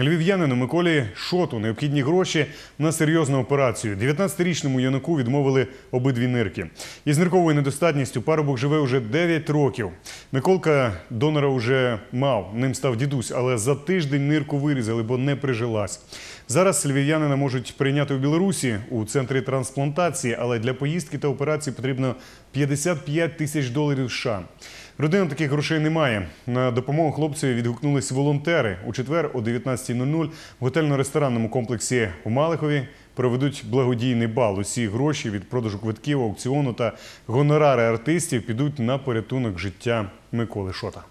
Львів'янину Миколі Шоту необхідні гроші на серйозну операцію. 19-річному юнаку відмовили обидві нирки. Із нирковою недостатністю парубок живе уже 9 років. Миколка донора вже мав, ним став дідусь, але за тиждень нирку вирізали, бо не прижилась. Зараз львів'янина можуть прийняти у Білорусі у центрі трансплантації, але для поїздки та операції потрібно 55 тисяч доларів США. Родина таких грошей немає. На допомогу хлопцеві відгукнулись волонтери. У четвер о 19.00 в готельно-ресторанному комплексі у Малихові проведуть благодійний бал. Усі гроші від продажу квитків, аукціону та гонорари артистів підуть на порятунок життя Миколи Шота.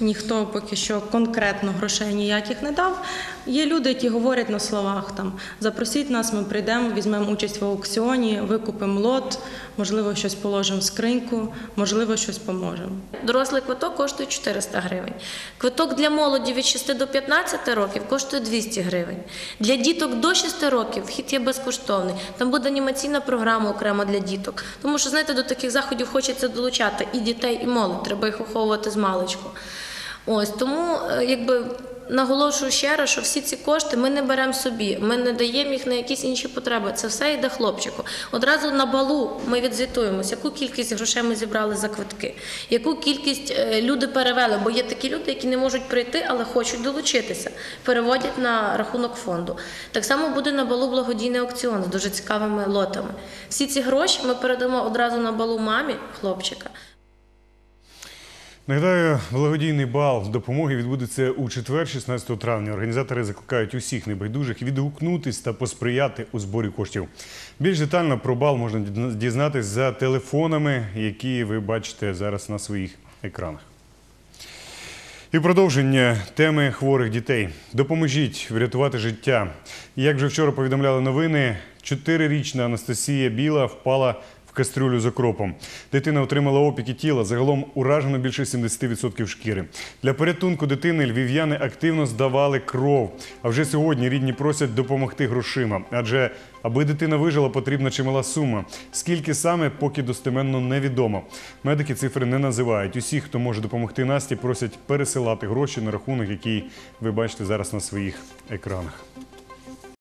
Ніхто поки що конкретно грошей ніяких не дав. Є люди, які говорять на словах там запросіть нас, ми прийдемо, візьмемо участь в аукціоні, викупимо лот, можливо, щось положимо в скриньку, можливо, щось поможемо. Дорослий квиток коштує 400 гривень. Квиток для молоді від 6 до 15 років коштує 200 гривень. Для діток до 6 років вхід є безкоштовний. Там буде анімаційна програма окремо для діток. Тому що, знаєте, до таких заходів хочеться долучати і дітей, і молодь. Треба їх виховувати з маличку. Ось тому, е, якби. Наголошую ще раз, що всі ці кошти ми не беремо собі, ми не даємо їх на якісь інші потреби. Це все йде хлопчику. Одразу на балу ми відзвітуємося, яку кількість грошей ми зібрали за квитки, яку кількість е, люди перевели, бо є такі люди, які не можуть прийти, але хочуть долучитися, переводять на рахунок фонду. Так само буде на балу благодійний аукціон з дуже цікавими лотами. Всі ці гроші ми передамо одразу на балу мамі хлопчика. Нагадаю, благодійний бал допомоги відбудеться у четвер, 16 травня. Організатори закликають усіх небайдужих відгукнутись та посприяти у зборі коштів. Більш детально про бал можна дізнатись за телефонами, які ви бачите зараз на своїх екранах. І продовження теми хворих дітей. Допоможіть врятувати життя. Як вже вчора повідомляли новини, чотирирічна Анастасія Біла впала в кастрюлю з окропом. Дитина отримала опіки тіла. Загалом уражено більше 70% шкіри. Для порятунку дитини львів'яни активно здавали кров. А вже сьогодні рідні просять допомогти грошима. Адже аби дитина вижила, потрібна чимала сума. Скільки саме, поки достеменно невідомо. Медики цифри не називають. Усі, хто може допомогти Насті, просять пересилати гроші на рахунок, який ви бачите зараз на своїх екранах.